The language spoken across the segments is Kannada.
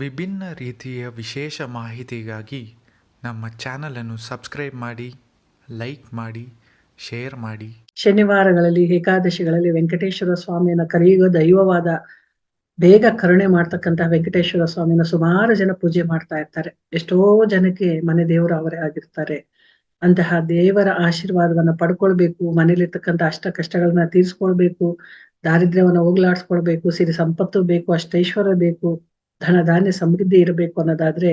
ವಿಭಿನ್ನ ರೀತಿಯ ವಿಶೇಷ ಮಾಹಿತಿಗಾಗಿ ನಮ್ಮ ಚಾನಲನ್ನು ಸಬ್ಸ್ಕ್ರೈಬ್ ಮಾಡಿ, ಲೈಕ್ ಮಾಡಿ, ಶೇರ್ ಮಾಡಿ. ಶನಿವಾರಗಳಲ್ಲಿ ಏಕಾದಶಿಗಳಲ್ಲಿ ವೆಂಕಟೇಶ್ವರ ಸ್ವಾಮಿಯನ್ನು ಕರೆಯುವ ದೈವವಾದ ಬೇಗ ಕರುಣೆ ಮಾಡ್ತಕ್ಕಂತಹ ವೆಂಕಟೇಶ್ವರ ಸ್ವಾಮಿನ ಸುಮಾರು ಜನ ಪೂಜೆ ಮಾಡ್ತಾ ಇರ್ತಾರೆ. ಎಷ್ಟೋ ಜನಕ್ಕೆ ಮನೆ ದೇವರು ಅವರೇ ಆಗಿರ್ತಾರೆ. ಅಂತಹ ದೇವರ ಆಶೀರ್ವಾದವನ್ನ ಪಡ್ಕೊಳ್ಬೇಕು, ಮನೇಲಿರ್ತಕ್ಕಂಥ ಅಷ್ಟ ಕಷ್ಟಗಳನ್ನ ತೀರ್ಸ್ಕೊಳ್ಬೇಕು, ದಾರಿದ್ರ್ಯವನ್ನ ಹೋಗ್ಲಾಡ್ಸ್ಕೊಳ್ಬೇಕು, ಸಿರಿ ಸಂಪತ್ತು ಬೇಕು, ಅಷ್ಟೈಶ್ವರ್ಯ ಬೇಕು. ಧನ ಧಾನ್ಯ ಸಮೃದ್ಧಿ ಇರಬೇಕು ಅನ್ನೋದಾದ್ರೆ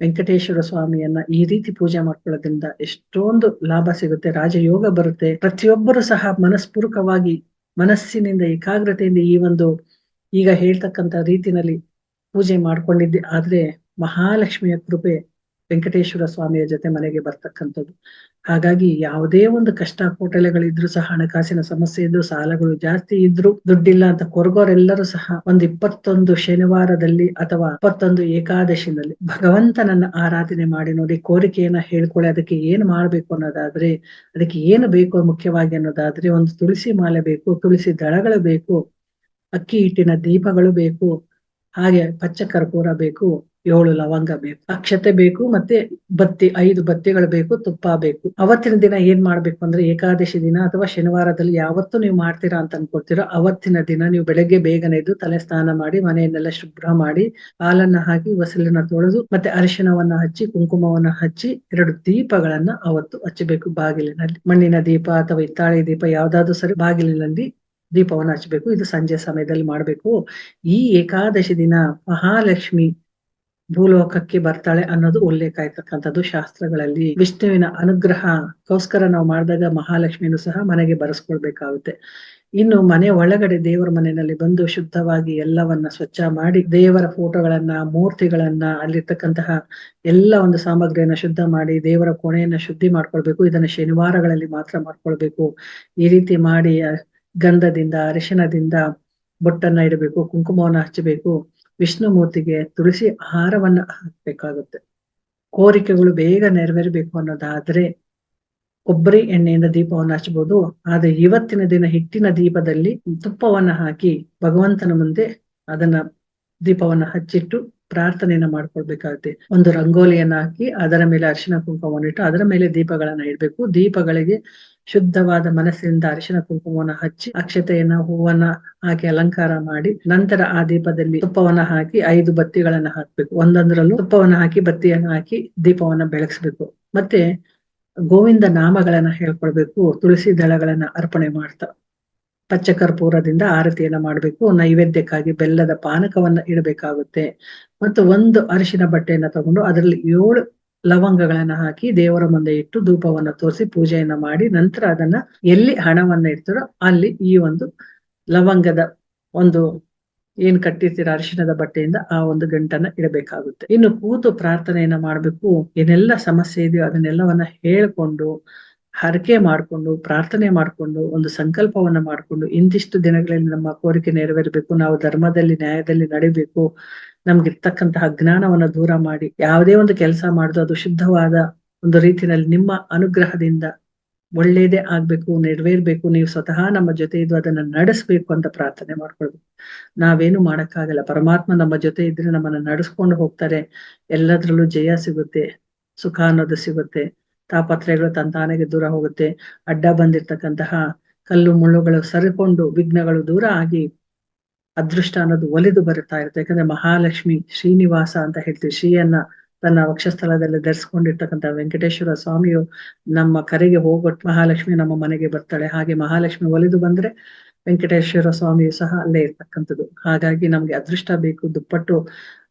ವೆಂಕಟೇಶ್ವರ ಸ್ವಾಮಿಯನ್ನ ಈ ರೀತಿ ಪೂಜೆ ಮಾಡ್ಕೊಳ್ಳೋದ್ರಿಂದ ಎಷ್ಟೊಂದು ಲಾಭ ಸಿಗುತ್ತೆ, ರಾಜಯೋಗ ಬರುತ್ತೆ. ಪ್ರತಿಯೊಬ್ಬರು ಸಹ ಮನಸ್ಪೂರ್ವಕವಾಗಿ ಮನಸ್ಸಿನಿಂದ ಏಕಾಗ್ರತೆಯಿಂದ ಈ ಒಂದು ಈಗ ಹೇಳ್ತಕ್ಕಂತ ರೀತಿನಲ್ಲಿ ಪೂಜೆ ಮಾಡ್ಕೊಂಡಿದ್ದೆ. ಆದ್ರೆ ಮಹಾಲಕ್ಷ್ಮಿಯ ಕೃಪೆ ವೆಂಕಟೇಶ್ವರ ಸ್ವಾಮಿಯ ಜೊತೆ ಮನೆಗೆ ಬರ್ತಕ್ಕಂಥದ್ದು. ಹಾಗಾಗಿ ಯಾವುದೇ ಒಂದು ಕಷ್ಟ ಕೋಟಲೆಗಳಿದ್ರು ಸಹ ಹಣಕಾಸಿನ ಸಮಸ್ಯೆ ಇದ್ರು ಸಾಲಗಳು ಜಾಸ್ತಿ ಇದ್ರು ದುಡ್ಡಿಲ್ಲ ಅಂತ ಕೊರಗೋರೆಲ್ಲರೂ ಸಹ ಒಂದು ಇಪ್ಪತ್ತೊಂದು ಶನಿವಾರದಲ್ಲಿ ಅಥವಾ ಇಪ್ಪತ್ತೊಂದು ಏಕಾದಶಿನಲ್ಲಿ ಭಗವಂತನನ್ನ ಆರಾಧನೆ ಮಾಡಿ ನೋಡಿ ಕೋರಿಕೆಯನ್ನ ಹೇಳ್ಕೊಳ್ಳಿ ಅದಕ್ಕೆ ಏನ್ ಮಾಡ್ಬೇಕು ಅನ್ನೋದಾದ್ರೆ ಅದಕ್ಕೆ ಏನು ಬೇಕು ಮುಖ್ಯವಾಗಿ ಅನ್ನೋದಾದ್ರೆ ಒಂದು ತುಳಸಿ ಮಾಲೆ ಬೇಕು, ತುಳಸಿ ದಳಗಳು ಬೇಕು, ಅಕ್ಕಿ ಹಿಟ್ಟಿನ ದೀಪಗಳು ಬೇಕು ಹಾಗೆ ಪಚ್ಚ ಕರ್ಪೂರ ಬೇಕು, ಏಳು ಲವಂಗ ಬೇಕು, ಅಕ್ಷತೆ ಬೇಕು, ಮತ್ತೆ ಬತ್ತಿ, ಐದು ಬತ್ತಿಗಳು ಬೇಕು, ತುಪ್ಪ ಬೇಕು. ಅವತ್ತಿನ ದಿನ ಏನ್ ಮಾಡ್ಬೇಕು ಅಂದ್ರೆ ಏಕಾದಶಿ ದಿನ ಅಥವಾ ಶನಿವಾರದಲ್ಲಿ ಯಾವತ್ತು ನೀವು ಮಾಡ್ತೀರಾ ಅಂತ ಅನ್ಕೊಳ್ತೀರೋ ಅವತ್ತಿನ ದಿನ ನೀವು ಬೆಳಗ್ಗೆ ಬೇಗನೆ ಇದ್ದು ತಲೆ ಸ್ನಾನ ಮಾಡಿ ಮನೆಯನ್ನೆಲ್ಲ ಶುಭ್ರ ಮಾಡಿ, ಹಾಲನ್ನ ಹಾಕಿ ಹೊಸಲನ್ನ ತೊಳೆದು, ಮತ್ತೆ ಅರಿಶಿಣವನ್ನ ಹಚ್ಚಿ, ಕುಂಕುಮವನ್ನ ಹಚ್ಚಿ, ಎರಡು ದೀಪಗಳನ್ನ ಅವತ್ತು ಹಚ್ಚಬೇಕು ಬಾಗಿಲಿನಲ್ಲಿ. ಮಣ್ಣಿನ ದೀಪ ಅಥವಾ ಹಿತ್ತಾಳೆ ದೀಪ ಯಾವ್ದಾದ್ರು ಸರಿ ಬಾಗಿಲಿನಲ್ಲಿ ದೀಪವನ್ನು ಹಚ್ಚಬೇಕು ಇದು ಸಂಜೆ ಸಮಯದಲ್ಲಿ ಮಾಡಬೇಕು. ಈ ಏಕಾದಶಿ ದಿನ ಮಹಾಲಕ್ಷ್ಮಿ ಭೂಲೋಕಕ್ಕೆ ಬರ್ತಾಳೆ ಅನ್ನೋದು ಉಲ್ಲೇಖ ಆಯ್ತಕ್ಕಂಥದ್ದು ಶಾಸ್ತ್ರಗಳಲ್ಲಿ. ವಿಷ್ಣುವಿನ ಅನುಗ್ರಹಕ್ಕೋಸ್ಕರ ನಾವು ಮಾಡಿದಾಗ ಮಹಾಲಕ್ಷ್ಮಿನೂ ಸಹ ಮನೆಗೆ ಬರೆಸ್ಕೊಳ್ಬೇಕಾಗುತ್ತೆ. ಇನ್ನು ಮನೆ ಒಳಗಡೆ ದೇವರ ಮನೆಯಲ್ಲಿ ಬಂದು ಶುದ್ಧವಾಗಿ ಎಲ್ಲವನ್ನ ಸ್ವಚ್ಛ ಮಾಡಿ, ದೇವರ ಫೋಟೋಗಳನ್ನ, ಮೂರ್ತಿಗಳನ್ನ, ಅಲ್ಲಿರ್ತಕ್ಕಂತಹ ಎಲ್ಲ ಒಂದು ಸಾಮಗ್ರಿಯನ್ನ ಶುದ್ಧ ಮಾಡಿ, ದೇವರ ಕೋಣೆಯನ್ನ ಶುದ್ಧಿ ಮಾಡ್ಕೊಳ್ಬೇಕು. ಇದನ್ನ ಶನಿವಾರಗಳಲ್ಲಿ ಮಾತ್ರ ಮಾಡ್ಕೊಳ್ಬೇಕು. ಈ ರೀತಿ ಮಾಡಿ ಗಂಧದಿಂದ, ಅರಿಶಿಣದಿಂದ ಬೊಟ್ಟನ್ನ ಇಡಬೇಕು, ಕುಂಕುಮವನ್ನ ಹಚ್ಚಬೇಕು. ವಿಷ್ಣು ಮೂರ್ತಿಗೆ ತುಳಸಿ ಆಹಾರವನ್ನ ಹಾಕ್ಬೇಕಾಗುತ್ತೆ. ಕೋರಿಕೆಗಳು ಬೇಗ ನೆರವೇರಬೇಕು ಅನ್ನೋದಾದ್ರೆ ಕೊಬ್ಬರಿ ಎಣ್ಣೆಯಿಂದ ದೀಪವನ್ನು ಹಚ್ಚಬಹುದು ಆದ್ರೆ ಇವತ್ತಿನ ದಿನ ಹಿಟ್ಟಿನ ದೀಪದಲ್ಲಿ ತುಪ್ಪವನ್ನ ಹಾಕಿ ಭಗವಂತನ ಮುಂದೆ ಅದನ್ನ ದೀಪವನ್ನ ಹಚ್ಚಿಟ್ಟು ಪ್ರಾರ್ಥನೆಯನ್ನ ಮಾಡ್ಕೊಳ್ಬೇಕಾಗುತ್ತೆ ಒಂದು ರಂಗೋಲಿಯನ್ನ ಹಾಕಿ ಅದರ ಮೇಲೆ ಅರಿಶಿನ ಕುಂಕುಮವನ್ನು ಇಟ್ಟು ಅದರ ಮೇಲೆ ದೀಪಗಳನ್ನ ಇಡಬೇಕು. ದೀಪಗಳಿಗೆ ಶುದ್ಧವಾದ ಮನಸ್ಸಿನಿಂದ ಅರಿಶಿನ ಕುಂಕುಮವನ್ನ ಹಚ್ಚಿ ಅಕ್ಷತೆಯನ್ನ, ಹೂವನ್ನ ಹಾಕಿ ಅಲಂಕಾರ ಮಾಡಿ ನಂತರ ಆ ದೀಪದಲ್ಲಿ ತುಪ್ಪವನ್ನ ಹಾಕಿ ಐದು ಬತ್ತಿಗಳನ್ನ ಹಾಕ್ಬೇಕು. ಒಂದೊಂದರಲ್ಲೂ ತುಪ್ಪವನ್ನ ಹಾಕಿ, ಬತ್ತಿಯನ್ನ ಹಾಕಿ ದೀಪವನ್ನ ಬೆಳಗಿಸ್ಬೇಕು. ಮತ್ತೆ ಗೋವಿಂದ ನಾಮಗಳನ್ನ ಹೇಳ್ಕೊಳ್ಬೇಕು ತುಳಸಿ ದಳಗಳನ್ನ ಅರ್ಪಣೆ ಮಾಡ್ತಾ. ಪಚ್ಚ ಕರ್ಪೂರದಿಂದ ಆರತಿಯನ್ನ ಮಾಡಬೇಕು. ನೈವೇದ್ಯಕ್ಕಾಗಿ ಬೆಲ್ಲದ ಪಾನಕವನ್ನ ಇಡಬೇಕಾಗುತ್ತೆ. ಮತ್ತು ಒಂದು ಅರಿಶಿನ ಬಟ್ಟೆಯನ್ನ ತಗೊಂಡು ಅದರಲ್ಲಿ ಏಳು ಲವಂಗಗಳನ್ನ ಹಾಕಿ ದೇವರ ಮುಂದೆ ಇಟ್ಟು ಧೂಪವನ್ನ ತೋರಿಸಿ ಪೂಜೆಯನ್ನ ಮಾಡಿ ನಂತರ ಅದನ್ನ ಎಲ್ಲಿ ಹಣವನ್ನ ಇಡ್ತಾರೋ ಅಲ್ಲಿ ಈ ಒಂದು ಲವಂಗದ ಒಂದು ಏನ್ ಕಟ್ಟಿರ್ತೀರ ಅರಿಶಿನದ ಬಟ್ಟೆಯಿಂದ ಆ ಒಂದು ಗಂಟನ್ನ ಇಡಬೇಕಾಗುತ್ತೆ. ಇನ್ನು ಕೂತು ಪ್ರಾರ್ಥನೆಯನ್ನ ಮಾಡ್ಬೇಕು. ಏನೆಲ್ಲ ಸಮಸ್ಯೆ ಇದೆಯೋ ಅದನ್ನೆಲ್ಲವನ್ನ ಹೇಳ್ಕೊಂಡು ಹರಕೆ ಮಾಡ್ಕೊಂಡು, ಪ್ರಾರ್ಥನೆ ಮಾಡ್ಕೊಂಡು, ಒಂದು ಸಂಕಲ್ಪವನ್ನ ಮಾಡ್ಕೊಂಡು ಇಂತಿಷ್ಟು ದಿನಗಳಲ್ಲಿ ನಮ್ಮ ಕೋರಿಕೆ ನೆರವೇರಬೇಕು, ನಾವು ಧರ್ಮದಲ್ಲಿ, ನ್ಯಾಯದಲ್ಲಿ ನಡಿಬೇಕು, ನಮ್ಗಿರ್ತಕ್ಕಂತಹ ಜ್ಞಾನವನ್ನ ದೂರ ಮಾಡಿ, ಯಾವುದೇ ಒಂದು ಕೆಲಸ ಮಾಡುದು ಅದು ಶುದ್ಧವಾದ ಒಂದು ರೀತಿಯಲ್ಲಿ ನಿಮ್ಮ ಅನುಗ್ರಹದಿಂದ ಒಳ್ಳೇದೇ ಆಗ್ಬೇಕು, ನೆರವೇರ್ಬೇಕು, ನೀವು ಸ್ವತಃ ನಮ್ಮ ಜೊತೆ ಇದ್ದು ಅದನ್ನ ನಡೆಸ್ಬೇಕು ಅಂತ ಪ್ರಾರ್ಥನೆ ಮಾಡ್ಕೊಳ್ಬೇಕು. ನಾವೇನು ಮಾಡಕ್ಕಾಗಲ್ಲ. ಪರಮಾತ್ಮ ನಮ್ಮ ಜೊತೆ ಇದ್ರೆ ನಮ್ಮನ್ನ ನಡೆಸ್ಕೊಂಡು ಹೋಗ್ತಾರೆ. ಎಲ್ಲದ್ರಲ್ಲೂ ಜಯ ಸಿಗುತ್ತೆ, ಸುಖ ಅನ್ನೋದು ಸಿಗುತ್ತೆ. ತಾಪತ್ರಯಗಳು ತಂತಾನೆಗೆ ದೂರ ಹೋಗುತ್ತೆ. ಅಡ್ಡ ಬಂದಿರ್ತಕ್ಕಂತಹ ಕಲ್ಲು ಮುಳ್ಳುಗಳು ಸರಿಕೊಂಡು ವಿಘ್ನಗಳು ದೂರ ಆಗಿ ಅದೃಷ್ಟ ಅನ್ನೋದು ಒಲಿದು ಬರುತ್ತಾ ಇರುತ್ತೆ. ಯಾಕಂದ್ರೆ ಮಹಾಲಕ್ಷ್ಮಿ ಶ್ರೀನಿವಾಸ ಅಂತ ಹೇಳ್ತೀವಿ. ಶ್ರೀಯನ್ನ ತನ್ನ ವಕ್ಷಸ್ಥಳದಲ್ಲಿ ಧರಿಸ್ಕೊಂಡಿರ್ತಕ್ಕಂಥ ವೆಂಕಟೇಶ್ವರ ಸ್ವಾಮಿಯು ನಮ್ಮ ಕರೆಗೆ ಹೋಗೊಟ್ಟು ಮಹಾಲಕ್ಷ್ಮಿ ನಮ್ಮ ಮನೆಗೆ ಬರ್ತಾಳೆ. ಹಾಗೆ ಮಹಾಲಕ್ಷ್ಮಿ ಒಲಿದು ಬಂದ್ರೆ ವೆಂಕಟೇಶ್ವರ ಸ್ವಾಮಿಯು ಸಹ ಅಲ್ಲೇ ಇರ್ತಕ್ಕಂಥದ್ದು. ಹಾಗಾಗಿ ನಮ್ಗೆ ಅದೃಷ್ಟ ಬೇಕು, ದುಪ್ಪಟ್ಟು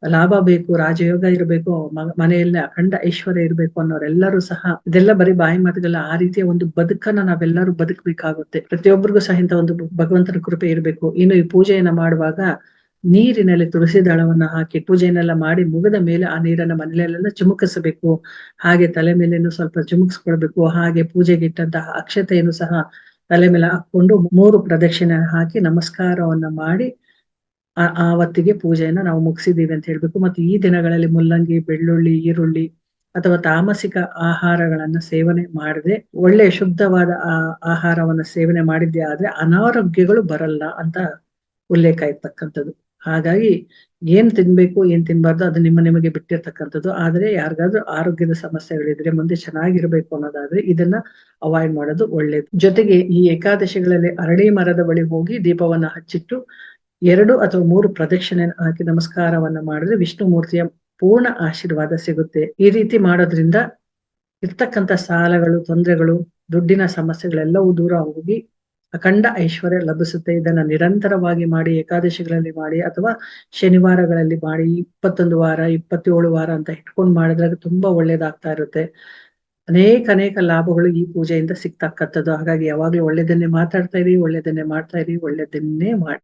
ಲಾಭ ಬೇಕು, ರಾಜಯೋಗ ಇರಬೇಕು ಮನೆಯಲ್ಲಿ ಅಖಂಡ ಐಶ್ವರ್ಯ ಇರಬೇಕು ಅನ್ನೋರೆಲ್ಲರೂ ಸಹ ಇದೆಲ್ಲ ಬರೀ ಬಾಯಿ ಮಾತುಗಳ ಆ ರೀತಿಯ ಒಂದು ಬದುಕನ್ನ ನಾವೆಲ್ಲರೂ ಬದುಕಬೇಕಾಗುತ್ತೆ. ಪ್ರತಿಯೊಬ್ಬರಿಗೂ ಸಹ ಇಂತ ಒಂದು ಭಗವಂತನ ಕೃಪೆ ಇರಬೇಕು. ಇನ್ನು ಈ ಪೂಜೆಯನ್ನ ಮಾಡುವಾಗ ನೀರಿನಲ್ಲಿ ತುಳಸಿ ದಳವನ್ನ ಹಾಕಿ ಪೂಜೆಯನ್ನೆಲ್ಲ ಮಾಡಿ ಮುಗಿದ ಮೇಲೆ ಆ ನೀರನ್ನ ಮನೆಯಲ್ಲೆಲ್ಲ ಚಿಮುಕಿಸಬೇಕು. ಹಾಗೆ ತಲೆ ಮೇಲೆನು ಸ್ವಲ್ಪ ಚಿಮುಕಿಸ್ಕೊಳ್ಬೇಕು. ಹಾಗೆ ಪೂಜೆಗೆ ಇಟ್ಟಂತಹ ಅಕ್ಷತೆಯನ್ನು ಸಹ ತಲೆ ಮೇಲೆ ಹಾಕೊಂಡು ಮೂರು ಪ್ರದಕ್ಷಿಣೆ ಹಾಕಿ ನಮಸ್ಕಾರವನ್ನ ಮಾಡಿ ಆ ಆವತ್ತಿಗೆ ಪೂಜೆಯನ್ನ ನಾವು ಮುಗಿಸಿದೀವಿ ಅಂತ ಹೇಳ್ಬೇಕು. ಮತ್ತು ಈ ದಿನಗಳಲ್ಲಿ ಮುಲ್ಲಂಗಿ, ಬೆಳ್ಳುಳ್ಳಿ, ಈರುಳ್ಳಿ ಅಥವಾ ತಾಮಸಿಕ ಆಹಾರಗಳನ್ನ ಸೇವನೆ ಮಾಡದೆ, ಒಳ್ಳೆ ಶುದ್ಧವಾದ ಆಹಾರವನ್ನ ಸೇವನೆ ಮಾಡಿದ್ದೆ ಆದ್ರೆ ಅನಾರೋಗ್ಯಗಳು ಬರಲ್ಲ ಅಂತ ಉಲ್ಲೇಖ ಇರ್ತಕ್ಕಂಥದ್ದು. ಹಾಗಾಗಿ ಏನ್ ತಿನ್ಬೇಕು, ಏನ್ ತಿನ್ಬಾರ್ದು ಅದು ನಿಮ್ಮ ನಿಮಗೆ ಬಿಟ್ಟಿರ್ತಕ್ಕಂಥದ್ದು. ಆದ್ರೆ ಯಾರಿಗಾದ್ರೂ ಆರೋಗ್ಯದ ಸಮಸ್ಯೆಗಳಿದ್ರೆ ಮುಂದೆ ಚೆನ್ನಾಗಿರ್ಬೇಕು ಅನ್ನೋದಾದ್ರೆ ಇದನ್ನ ಅವಾಯ್ಡ್ ಮಾಡೋದು ಒಳ್ಳೇದು. ಜೊತೆಗೆ ಈ ಏಕಾದಶಿಗಳಲ್ಲಿ ಅರಳಿ ಮರದ ಬಳಿ ಹೋಗಿ ದೀಪವನ್ನ ಹಚ್ಚಿಟ್ಟು ಎರಡು ಅಥವಾ ಮೂರು ಪ್ರದಕ್ಷಿಣೆ ಹಾಕಿ ನಮಸ್ಕಾರವನ್ನ ಮಾಡಿದ್ರೆ ವಿಷ್ಣು ಮೂರ್ತಿಯ ಪೂರ್ಣ ಆಶೀರ್ವಾದ ಸಿಗುತ್ತೆ. ಈ ರೀತಿ ಮಾಡೋದ್ರಿಂದ ಇರ್ತಕ್ಕಂಥ ಸಾಲಗಳು, ತೊಂದರೆಗಳು, ದುಡ್ಡಿನ ಸಮಸ್ಯೆಗಳೆಲ್ಲವೂ ದೂರ ಹೋಗಿ ಅಖಂಡ ಐಶ್ವರ್ಯ ಲಭಿಸುತ್ತೆ. ಇದನ್ನ ನಿರಂತರವಾಗಿ ಮಾಡಿ, ಏಕಾದಶಿಗಳಲ್ಲಿ ಮಾಡಿ ಅಥವಾ ಶನಿವಾರಗಳಲ್ಲಿ ಮಾಡಿ, ಇಪ್ಪತ್ತೊಂದು ವಾರ, ಇಪ್ಪತ್ತೇಳು ವಾರ ಅಂತ ಇಟ್ಕೊಂಡು ಮಾಡಿದ್ರೆ ತುಂಬಾ ಒಳ್ಳೇದಾಗ್ತಾ ಇರುತ್ತೆ. ಅನೇಕ ಅನೇಕ ಲಾಭಗಳು ಈ ಪೂಜೆಯಿಂದ ಸಿಗ್ತಕ್ಕಂಥದ್ದು. ಹಾಗಾಗಿ ಯಾವಾಗ್ಲೂ ಒಳ್ಳೇದನ್ನೇ ಮಾತಾಡ್ತಾ ಇರಿ, ಒಳ್ಳೇದನ್ನೇ ಮಾಡ್ತಾ ಇರಿ, ಒಳ್ಳೇದನ್ನೇ ಮಾಡಿ.